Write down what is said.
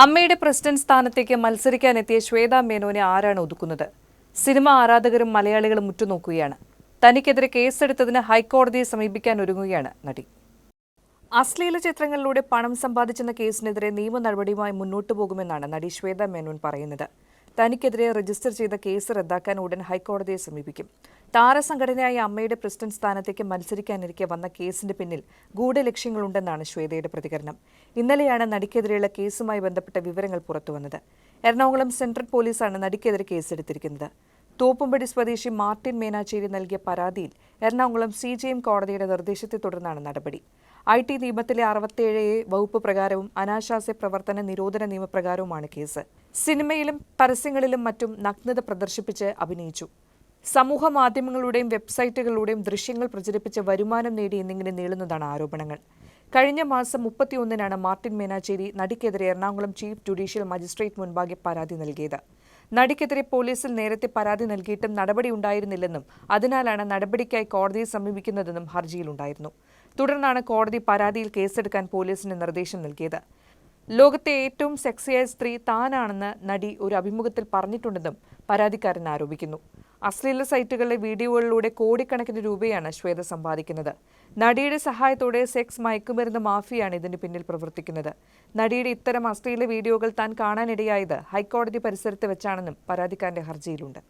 അമ്മയുടെ പ്രസിഡന്റ് സ്ഥാനത്തേക്ക് മത്സരിക്കാനെത്തിയ ശ്വേത മേനോനെ ആരാണ് ഒതുക്കുന്നത്? സിനിമ ആരാധകരും മലയാളികളും ഉറ്റുനോക്കുകയാണ്. തനിക്കെതിരെ കേസെടുത്തതിന് ഹൈക്കോടതിയെ സമീപിക്കാൻ ഒരുങ്ങുകയാണ് നടി. അശ്ലീല ചിത്രങ്ങളിലൂടെ പണം സമ്പാദിച്ചെന്ന കേസിനെതിരെ നിയമ നടപടിയുമായി മുന്നോട്ടു പോകുമെന്നാണ് നടി ശ്വേത മേനോൻ പറയുന്നത്. തനിക്കെതിരെ രജിസ്റ്റർ ചെയ്ത കേസ് റദ്ദാക്കാൻ ഉടൻ ഹൈക്കോടതിയെ സമീപിക്കും. താരസംഘടനയായ അമ്മയുടെ പ്രസിഡന്റ് സ്ഥാനത്തേക്ക് മത്സരിക്കാനിരിക്കെ വന്ന കേസിന്റെ പിന്നിൽ ഗൂഢലക്ഷ്യങ്ങളുണ്ടെന്നാണ് ശ്വേതയുടെ പ്രതികരണം. ഇന്നലെയാണ് നടിക്കെതിരെയുള്ള കേസുമായി ബന്ധപ്പെട്ട വിവരങ്ങൾ പുറത്തുവന്നത്. എറണാകുളം സെൻട്രൽ പോലീസാണ് നടിക്കെതിരെ കേസെടുത്തിരിക്കുന്നത്. തോപ്പുംപടി സ്വദേശി മാർട്ടിൻ മേനാച്ചേരി നൽകിയ പരാതിയിൽ എറണാകുളം സി ജെ എം കോടതിയുടെ നിർദ്ദേശത്തെ തുടർന്നാണ് നടപടി. ഐ ടി നിയമത്തിലെ അറുപത്തിയേഴ് എ വകുപ്പ് പ്രകാരവും അനാശാസ്യ പ്രവർത്തന നിരോധന നിയമപ്രകാരവുമാണ് കേസ്. സിനിമയിലും പരസ്യങ്ങളിലും മറ്റും നഗ്നത പ്രദർശിപ്പിച്ച് അഭിനയിച്ചു. സമൂഹ മാധ്യമങ്ങളുടെയും വെബ്സൈറ്റുകളിലൂടെയും ദൃശ്യങ്ങൾ പ്രചരിപ്പിച്ച് വരുമാനം നേടി എന്നിങ്ങനെ നീളുന്നതാണ് ആരോപണങ്ങൾ. കഴിഞ്ഞ മാസം മുപ്പത്തിയൊന്നിനാണ് മാർട്ടിൻ മേനാച്ചേരി നടിക്കെതിരെ എറണാകുളം ചീഫ് ജുഡീഷ്യൽ മജിസ്ട്രേറ്റ് മുൻപാകെ പരാതി നൽകിയത്. നടിക്കെതിരെ പോലീസിൽ നേരത്തെ പരാതി നൽകിയിട്ടും നടപടി ഉണ്ടായിരുന്നില്ലെന്നും അതിനാലാണ് നടപടിക്കായി കോടതിയെ സമീപിക്കുന്നതെന്നും ഹർജിയിലുണ്ടായിരുന്നു. തുടർന്നാണ് കോടതി പരാതിയിൽ കേസെടുക്കാൻ പോലീസിന് നിർദ്ദേശം നൽകിയത്. ലോകത്തെ ഏറ്റവും സെക്സിയായ സ്ത്രീ താനാണെന്ന് നടി ഒരു അഭിമുഖത്തിൽ പറഞ്ഞിട്ടുണ്ടെന്നും പരാതിക്കാരൻ ആരോപിക്കുന്നു. അശ്ലീല സൈറ്റുകളിലെ വീഡിയോകളിലൂടെ കോടിക്കണക്കിന് രൂപയാണ് ശ്വേത സമ്പാദിക്കുന്നത്. നടിയുടെ സഹായത്തോടെ സെക്സ് മയക്കുമരുന്ന് മാഫിയാണ് ഇതിന് പിന്നിൽ പ്രവർത്തിക്കുന്നത്. നടിയുടെ ഇത്തരം അശ്ലീല വീഡിയോകൾ താൻ കാണാനിടയായത് ഹൈക്കോടതി പരിസരത്ത് വെച്ചാണെന്നും പരാതിക്കാരന്റെ ഹർജിയിലുണ്ട്.